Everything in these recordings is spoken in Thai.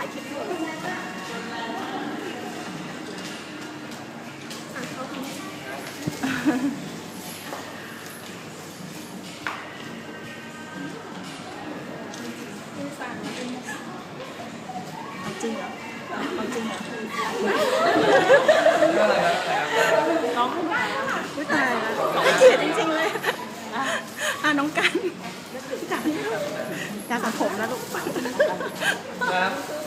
ายคลิปจริงเหรอจริงน้องคุณตายคุณตายนะเกลียดจริงๆเลยอะน้องกันจันยาสระผมนะลูกครับ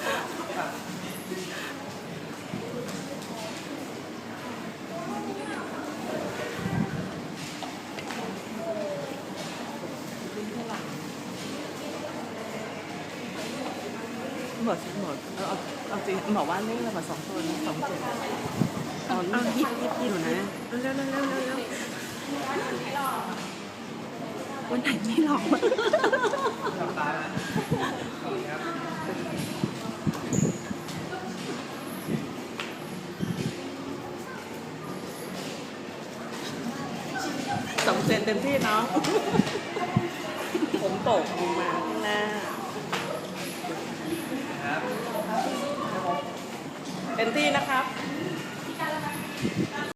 หมดหมดเออเอาเอาจริงบอกว่าเลขอะไรมาสองตัวนะสองเจ็ดเอาเอาหยิบหยิบหยิบอยู่นะเร็วเร็วเร็วเร็วเร็ววันไหนไม่หลอกหลับตานะขอบคุณครับสองเซนเต็มที่เนาะผมตกลงมาข้างหน้า เต็มที่นะครับ